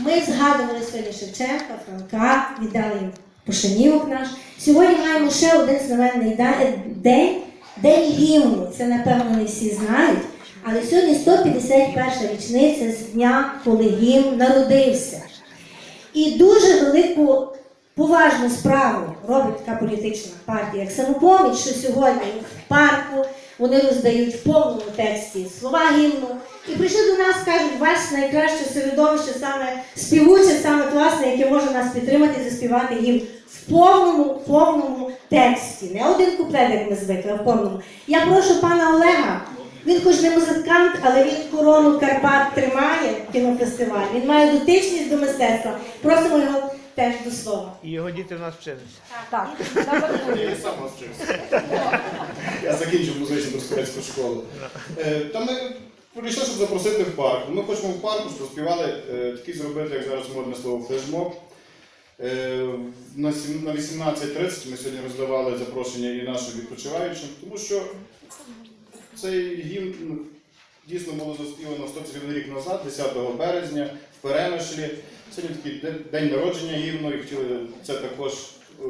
Ми згадували сьогодні Шевченка, Франка, віддали їм пошанівок наш. Сьогодні маємо ще один знаменний день, день гімну. Це, напевно, не всі знають. Але сьогодні 151 річниця з дня, коли гімн народився. І дуже велику поважну справу робить така політична партія, як самопоміч, що сьогодні в парку вони роздають в повному тексті слова гімну. І прийшли до нас, кажуть, ваш найкраще середовище, саме співуче, саме класне, яке може нас підтримати і заспівати гімн в повному, повному тексті. Не один куплет, як ми звикли, а в повному. Я прошу пана Олега. Він хоч не музикант, але він корону Карпат тримає кінофестиваль. Він має дотичність до мистецтва. Просимо його теж до слова. І його діти в нас вчилися. Так, Я і сам навчився. Я закінчив музичну Трускавецьку школу. Е, Та ми прийшли, щоб запросити в парк. Ми хочемо в парку, щоб співали е, такий зробити, як зараз модне слово, флешмоб. Е, На 18.30 ми сьогодні роздавали запрошення і нашим відпочиваючим, тому що цей гімн дійсно було заспівано 131 рік назад, 10 березня, в Перемишлі. Сьогодні такий день народження гімну і хотіли це також е,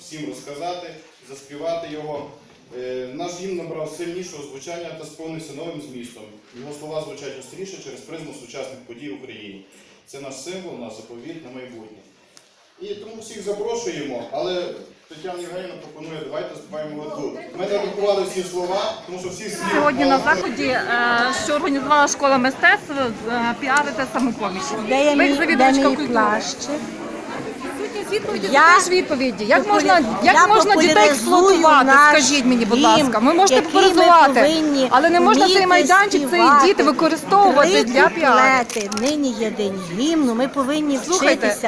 всім розказати, заспівати його. Е, Наш гімн набрав сильнішого звучання та сповнився новим змістом. Його слова звучать гостріше через призму сучасних подій в Україні. Це наш символ, наш заповіт на майбутнє. І тому всіх запрошуємо, але Тетяна Євгенівна пропонує, давайте співаємо тут. Ми не друкували всі слова, тому що всі слів Сьогодні на заході, е, що організувала школа мистецтв, е, піарити самопоміч. Де є мій, де завідувачка мій плащик? Відповіді Я- теж відповіді. Як можна, як я можна дітей експлуатувати? Скажіть мені, будь ласка. Ми можете популяризувати, але не можна цей майданчик, цей діти використовувати для піару. Нині є день гімну. Ми повинні Слухайте, вчитися.